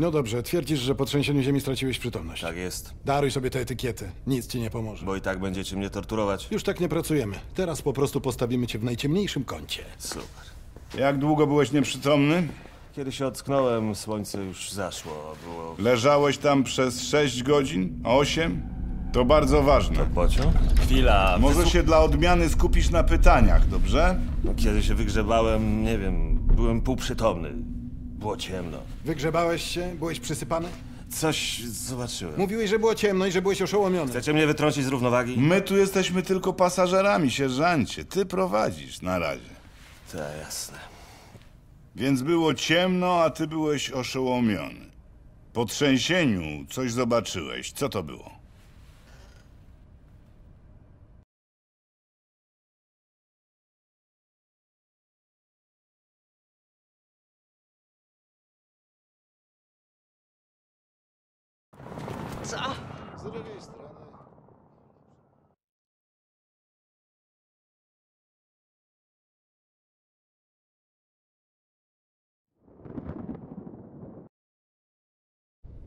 No dobrze, twierdzisz, że po trzęsieniu ziemi straciłeś przytomność. Tak jest. Daruj sobie tę etykietę, nic ci nie pomoże. Bo i tak będziecie mnie torturować. Już tak nie pracujemy. Teraz po prostu postawimy cię w najciemniejszym kącie. Super. Jak długo byłeś nieprzytomny? Kiedy się ocknąłem, słońce już zaszło. Było Leżałeś tam przez 6 godzin? 8? To bardzo ważne. pociąg? Chwila. Może wysłu- się dla odmiany skupisz na pytaniach, dobrze? Kiedy się wygrzebałem, nie wiem, byłem półprzytomny. Było ciemno. Wygrzebałeś się? Byłeś przysypany? Coś zobaczyłem. Mówiłeś, że było ciemno i że byłeś oszołomiony. Chcecie mnie wytrącić z równowagi? My tu jesteśmy tylko pasażerami, sierżancie. Ty prowadzisz na razie. Tak, jasne. Więc było ciemno, a ty byłeś oszołomiony. Po trzęsieniu coś zobaczyłeś. Co to było?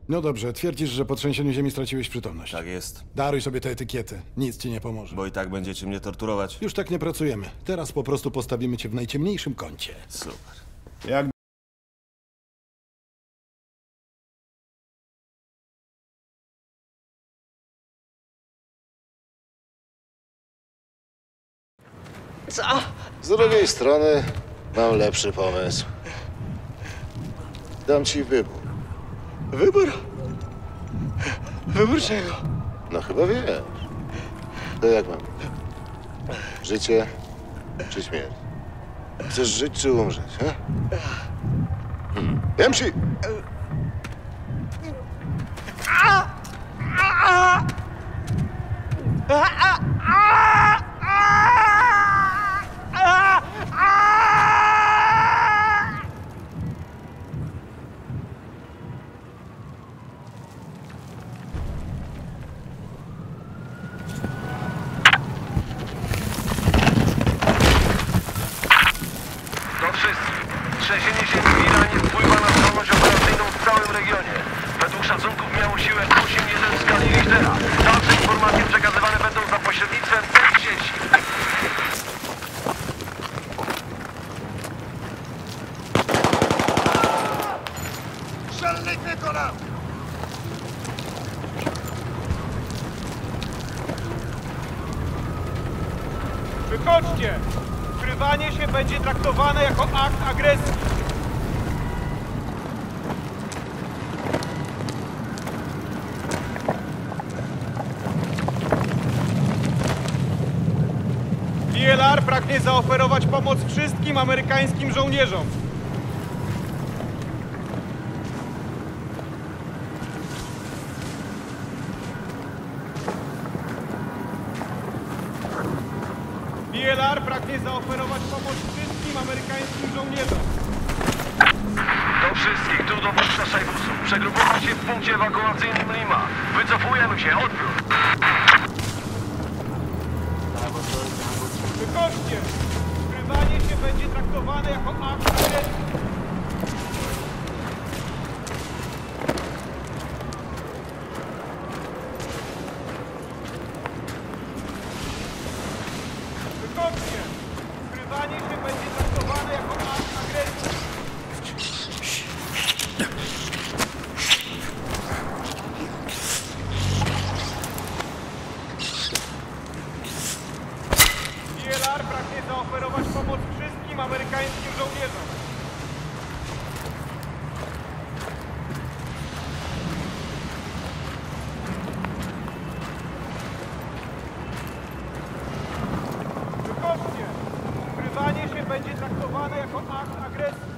No dobrze, twierdzisz, że po trzęsieniu ziemi straciłeś przytomność. Tak jest. Daruj sobie tę etykietę, nic ci nie pomoże. Bo i tak będziecie mnie torturować. Już tak nie pracujemy. Teraz po prostu postawimy cię w najciemniejszym kącie. Super. Jak Z drugiej strony mam lepszy pomysł. Dam ci wybór. Wybór? Wybór czego? No chyba wiesz. To jak mam? Życie czy śmierć? Chcesz żyć czy umrzeć, he? Hmm wszystkich. Trzęsienie ziemi w Iranie wpływa na zdolność operacyjną w całym regionie. Według szacunków miało siłę 8.1 w skali Richtera. Dalsze informacje przekazywane będą za pośrednictwem tej sieci. Wychodźcie! Ukrywanie się będzie traktowane jako akt agresji. PLR pragnie zaoferować pomoc wszystkim amerykańskim żołnierzom. PLR pragnie zaoferować pomoc wszystkim amerykańskim żołnierzom. Do wszystkich, tu dowódca Szajbusu. Przegrupować się w punkcie ewakuacyjnym Lima. Wycofujemy się, odbiór. Wychodźcie! Ukrywanie się będzie traktowane jako akt agresji. będzie traktowane jako akt agresji.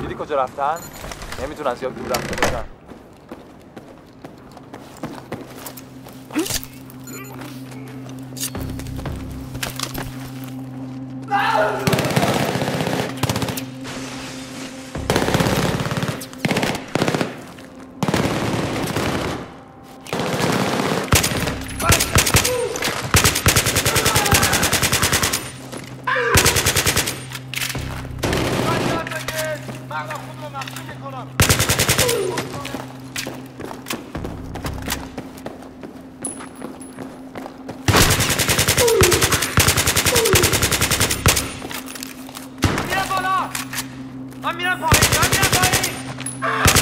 دیدی کجا رفتن؟ نمیتونن زیاد دور رفته باشن Macie Olha a mina correndo, a mina correndo!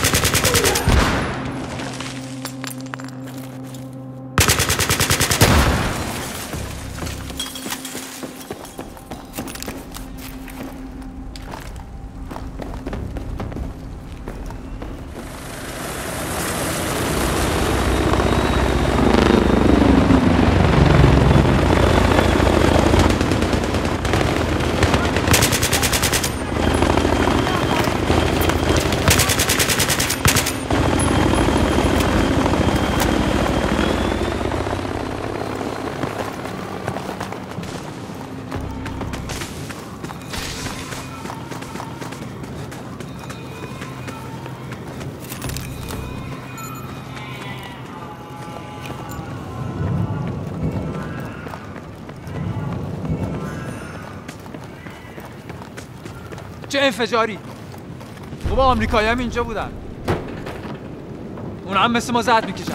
چه انفجاری؟ بابا آمریکایی هم اینجا بودن. اونا هم مثل ما زد می‌کشن.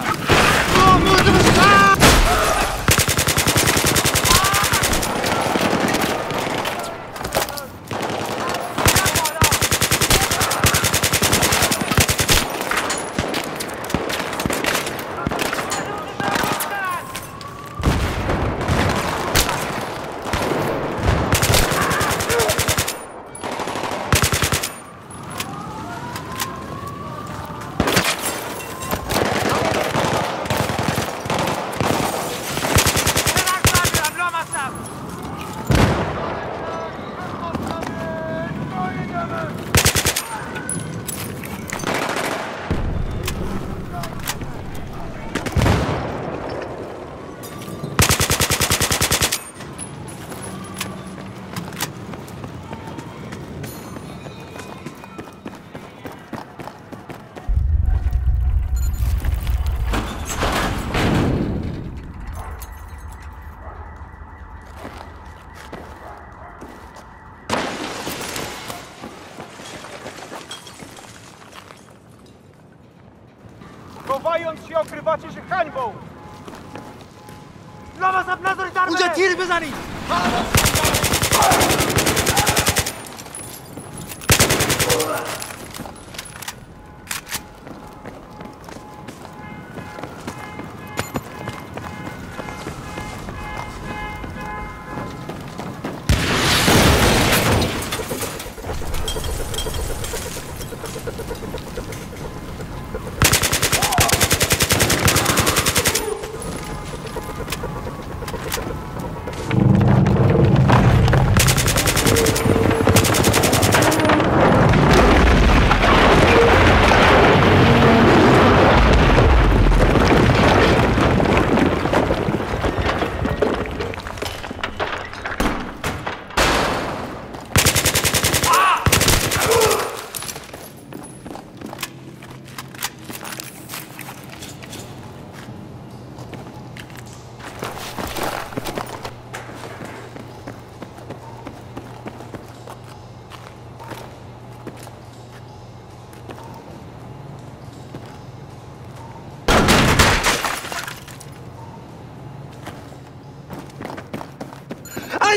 ukrywacie się hańbą! Dla was nadzór i Udzie tiry bزنید!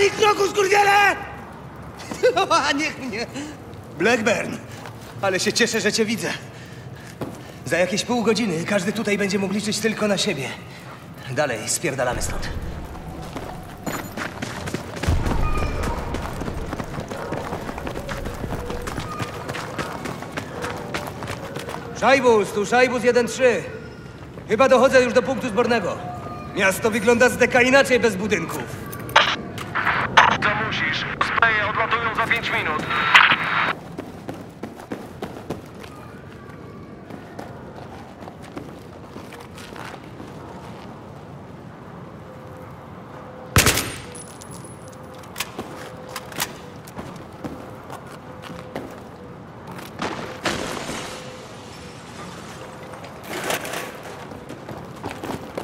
Ani kroku, skurwiele! A niech mnie. Blackburn, ale się cieszę, że cię widzę. Za jakieś pół godziny każdy tutaj będzie mógł liczyć tylko na siebie. Dalej, spierdalamy stąd. Szajbus, tu Szajbus 1-3. Chyba dochodzę już do punktu zbornego. Miasto wygląda zdeka inaczej bez budynków. To musisz. Speje odlatują za 5 minut.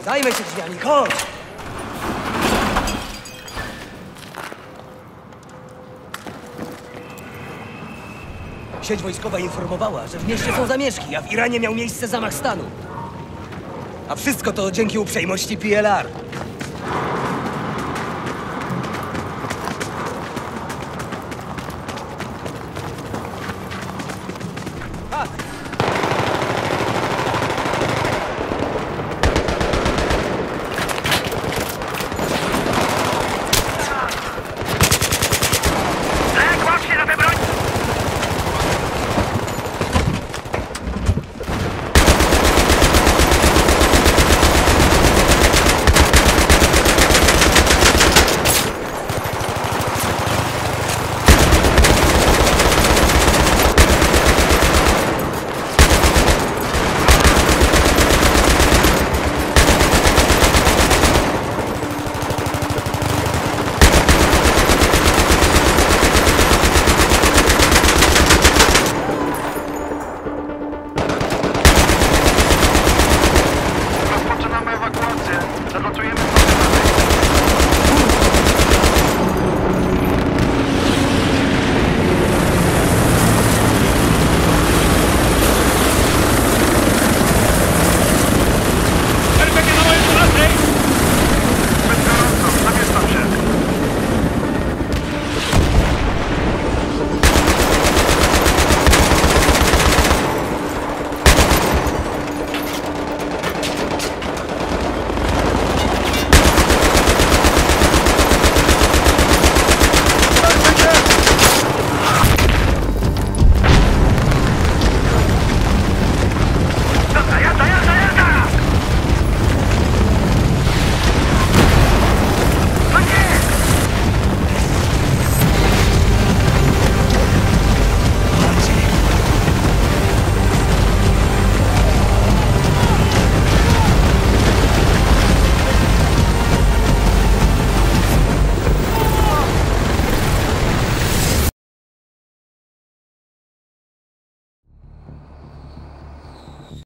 Zajmę się drzwiami, chodź! Sieć wojskowa informowała, że w mieście są zamieszki, a w Iranie miał miejsce zamach stanu. A wszystko to dzięki uprzejmości PLR.